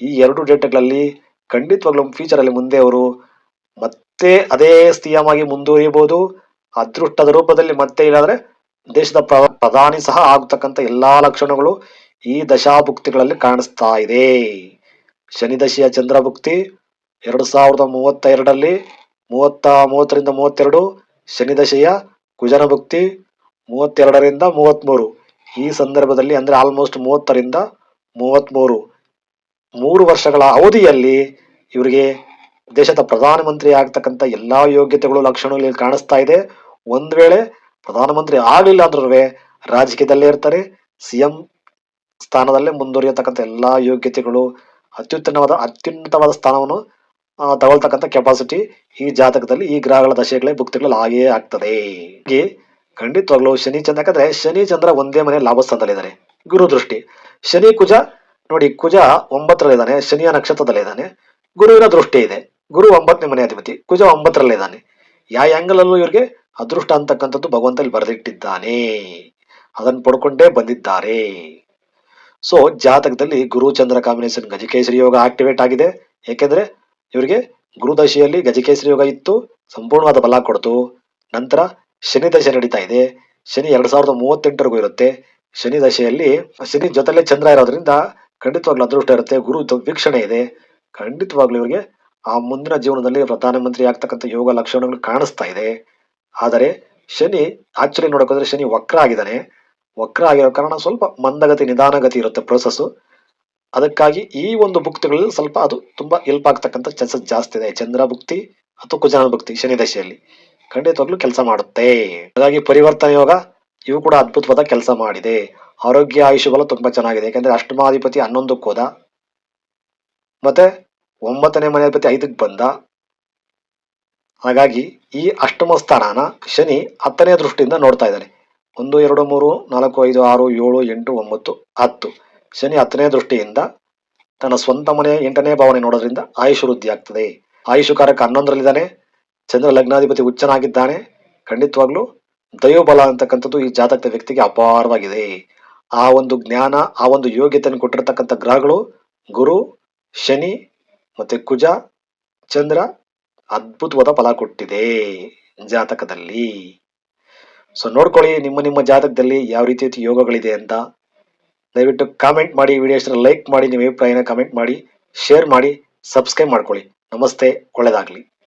Speaker 1: ಈ ಎರಡು ಡೇಟಗಳಲ್ಲಿ ಖಂಡಿತವಾಗ್ಲೂ ಫ್ಯೂಚರ್ ಅಲ್ಲಿ ಮುಂದೆ ಅವರು ಮತ್ತೆ ಅದೇ ಸ್ಥಿಯವಾಗಿ ಮುಂದುವರಿಯಬಹುದು. ಅದೃಷ್ಟದ ರೂಪದಲ್ಲಿ ಮತ್ತೆ ಇಲ್ಲಾಂದ್ರೆ ದೇಶದ ಪ್ರ- ಪ್ರಧಾನಿ ಸಹ ಆಗತಕ್ಕಂಥ ಎಲ್ಲಾ ಲಕ್ಷಣಗಳು ಈ ದಶಾಭುಕ್ತಿಗಳಲ್ಲಿ ಕಾಣಿಸ್ತಾ ಇದೆ. ಶನಿ ದಶೆಯ ಚಂದ್ರಭುಕ್ತಿ ಎರಡು ಸಾವಿರದ ಮೂವತ್ತ ಎರಡರಲ್ಲಿ ಮೂವತ್ತ, ಮೂವತ್ತರಿಂದ ಮೂವತ್ತೆರಡು ಶನಿ ದಶೆಯ ಕುಜನ ಭುಕ್ತಿ ಮೂವತ್ತೆರಡರಿಂದ ಮೂವತ್ಮೂರು. ಈ ಸಂದರ್ಭದಲ್ಲಿ ಅಂದ್ರೆ ಆಲ್ಮೋಸ್ಟ್ ಮೂವತ್ತರಿಂದ ಮೂವತ್ಮೂರು. ಮೂರು ವರ್ಷಗಳ ಅವಧಿಯಲ್ಲಿ ಇವರಿಗೆ ದೇಶದ ಪ್ರಧಾನಮಂತ್ರಿ ಆಗ್ತಕ್ಕಂಥ ಎಲ್ಲಾ ಯೋಗ್ಯತೆಗಳು, ಲಕ್ಷಣಗಳು ಇಲ್ಲಿ ಕಾಣಿಸ್ತಾ ಇದೆ. ಒಂದ್ ವೇಳೆ ಪ್ರಧಾನಮಂತ್ರಿ ಆಗ್ಲಿಲ್ಲ ಅಂದ್ರೂ ರಾಜಕೀಯದಲ್ಲೇ ಇರ್ತಾರೆ, ಸಿಎಂ ಸ್ಥಾನದಲ್ಲೇ ಮುಂದುವರಿಯತಕ್ಕಂಥ ಎಲ್ಲಾ ಯೋಗ್ಯತೆಗಳು ಅತ್ಯುತ್ತಮವಾದ, ಅತ್ಯುನ್ನತವಾದ ಸ್ಥಾನವನ್ನು ತಗೊಳ್ತಕ್ಕಂಥ ಕೆಪಾಸಿಟಿ ಈ ಜಾತಕದಲ್ಲಿ, ಈ ಗ್ರಹಗಳ ದಶೆಗಳೇ ಭುಕ್ತಿಗಳಲ್ಲಿ ಹಾಗೆಯೇ ಆಗ್ತದೆ. ಹೀಗೆ ಖಂಡಿತವಾಗ್ಲೂ ಶನಿ ಚಂದ್ರ ಯಾಕಂದ್ರೆ ಶನಿ ಚಂದ್ರ ಒಂದೇ ಮನೆ ಲಾಭಸ್ಥಾನದಲ್ಲಿದ್ದಾರೆ ಗುರು ದೃಷ್ಟಿ. ಶನಿ ಕುಜ, ನೋಡಿ ಕುಜ ಒಂಬತ್ತರಲ್ಲಿದ್ದಾನೆ, ಶನಿಯ ನಕ್ಷತ್ರದಲ್ಲಿದ್ದಾನೆ, ಗುರುವಿನ ದೃಷ್ಟಿ ಇದೆ. ಗುರು ಒಂಬತ್ತನೇ ಮನೆ ಅಧಿಪತಿ, ಕುಜ ಒಂಬತ್ತರಲ್ಲಿದ್ದಾನೆ. ಯಾವ ಆಂಗಲ್ ಅಲ್ಲೂ ಇವ್ರಿಗೆ ಅದೃಷ್ಟ ಅಂತಕ್ಕಂಥದ್ದು ಭಗವಂತಲ್ಲಿ ಬರೆದಿಟ್ಟಿದ್ದಾನೆ. ಅದನ್ನು ಪಡ್ಕೊಂಡೇ ಬಂದಿದ್ದಾರೆ. ಸೊ ಜಾತಕದಲ್ಲಿ ಗುರು ಚಂದ್ರ ಕಾಂಬಿನೇಷನ್ ಗಜಕೇಸರಿ ಯೋಗ ಆಕ್ಟಿವೇಟ್ ಆಗಿದೆ. ಯಾಕೆಂದ್ರೆ ಇವರಿಗೆ ಗುರುದಶೆಯಲ್ಲಿ ಗಜಕೇಸರಿ ಯೋಗ ಇತ್ತು, ಸಂಪೂರ್ಣವಾದ ಬಲ ಕೊಡ್ತು. ನಂತರ ಶನಿ ದಶೆ ನಡೀತಾ ಇದೆ. ಶನಿ ಎರಡ್ ಸಾವಿರದ ಮೂವತ್ತೆಂಟರಿಗೂ ಇರುತ್ತೆ. ಶನಿ ದಶೆಯಲ್ಲಿ ಶನಿ ಜೊತೆಲೆ ಚಂದ್ರ ಇರೋದ್ರಿಂದ ಖಂಡಿತವಾಗ್ಲೂ ಅದೃಷ್ಟ ಇರುತ್ತೆ. ಗುರು ವೀಕ್ಷಣೆ ಇದೆ. ಖಂಡಿತವಾಗ್ಲೂ ಇವರಿಗೆ ಆ ಮುಂದಿನ ಜೀವನದಲ್ಲಿ ಪ್ರಧಾನಮಂತ್ರಿ ಆಗ್ತಕ್ಕಂಥ ಯೋಗ ಲಕ್ಷಣಗಳು ಕಾಣಿಸ್ತಾ ಇದೆ. ಆದರೆ ಶನಿ ಆಕ್ಚುಲಿ ನೋಡೋಕೋದ್ರೆ ಶನಿ ವಕ್ರ ಆಗಿದ್ದಾನೆ. ವಕ್ರ ಆಗಿರೋ ಕಾರಣ ಸ್ವಲ್ಪ ಮಂದಗತಿ, ನಿಧಾನಗತಿ ಇರುತ್ತೆ ಪ್ರೊಸೆಸ್ಸು ಅದಕ್ಕಾಗಿ ಈ ಒಂದು ಭುಕ್ತಿಗಳಲ್ಲಿ ಸ್ವಲ್ಪ ಅದು ತುಂಬಾ ಹೆಲ್ಪ್ ಆಗ್ತಕ್ಕಂಥ ಚಾನ್ಸಸ್ ಜಾಸ್ತಿ ಇದೆ. ಚಂದ್ರ ಭುಕ್ತಿ ಅಥವಾ ಕುಜನ ಭುಕ್ತಿ ಶನಿ ದಶೆಯಲ್ಲಿ. ಖಂಡಿತವಾಗ್ಲೂ ಕೆಲಸ ಮಾಡುತ್ತೆ. ಹಾಗಾಗಿ ಪರಿವರ್ತನೆ ಯೋಗ ಇವು ಕೂಡ ಅದ್ಭುತವಾದ ಕೆಲಸ ಮಾಡಿದೆ. ಆರೋಗ್ಯ ಆಯುಷ ಬಲ ತುಂಬಾ ಚೆನ್ನಾಗಿದೆ. ಯಾಕಂದ್ರೆ ಅಷ್ಟಮಾಧಿಪತಿ ಹನ್ನೊಂದಕ್ಕೆ ಹೋದ. ಮತ್ತೆ ಒಂಬತ್ತನೇ ಮನೆ ಅಧಿಪತಿ ಐದಕ್ಕೆ ಬಂದ. ಹಾಗಾಗಿ ಈ ಅಷ್ಟಮ ಸ್ಥಾನನ ಶನಿ ಹತ್ತನೇ ದೃಷ್ಟಿಯಿಂದ ನೋಡ್ತಾ ಇದ್ದಾನೆ. ಒಂದು, ಎರಡು, ಮೂರು, ನಾಲ್ಕು, ಐದು, ಆರು, ಏಳು, ಎಂಟು, ಒಂಬತ್ತು, ಹತ್ತು. ಶನಿ ಹತ್ತನೇ ದೃಷ್ಟಿಯಿಂದ ತನ್ನ ಸ್ವಂತ ಮನೆ ಎಂಟನೇ ಭಾವನೆ ನೋಡೋದ್ರಿಂದ ಆಯುಷ್ ವೃದ್ಧಿ ಆಗ್ತದೆ. ಆಯುಷುಕಾರಕ ಹನ್ನೊಂದರಲ್ಲಿದ್ದಾನೆ. ಚಂದ್ರ ಲಗ್ನಾಧಿಪತಿ ಉಚ್ಚನಾಗಿದ್ದಾನೆ ಖಂಡಿತವಾಗ್ಲೂ ದೈವಬಲ ಅಂತಕ್ಕಂಥದ್ದು ಈ ಜಾತಕದ ವ್ಯಕ್ತಿಗೆ ಅಪಾರವಾಗಿದೆ. ಆ ಒಂದು ಜ್ಞಾನ, ಆ ಒಂದು ಯೋಗ್ಯತೆಯನ್ನು ಕೊಟ್ಟಿರತಕ್ಕಂಥ ಗ್ರಹಗಳು ಗುರು, ಶನಿ ಮತ್ತೆ ಕುಜ, ಚಂದ್ರ ಅದ್ಭುತವಾದ ಫಲ ಕೊಟ್ಟಿದೆ ಜಾತಕದಲ್ಲಿ. ಸೊ ನೋಡ್ಕೊಳ್ಳಿ, ನಿಮ್ಮ ನಿಮ್ಮ ಜಾತಕದಲ್ಲಿ ಯಾವ ರೀತಿ ಯೋಗಗಳಿದೆ ಅಂತ. ದಯವಿಟ್ಟು ಕಾಮೆಂಟ್ ಮಾಡಿ ವಿಡಿಯೋಸ್ನ ಲೈಕ್ ಮಾಡಿ, ನಿಮ್ಮ ಅಭಿಪ್ರಾಯನ ಕಾಮೆಂಟ್ ಮಾಡಿ ಶೇರ್ ಮಾಡಿ ಸಬ್ಸ್ಕ್ರೈಬ್ ಮಾಡ್ಕೊಳ್ಳಿ. ನಮಸ್ತೆ, ಒಳ್ಳೆಯದಾಗಲಿ.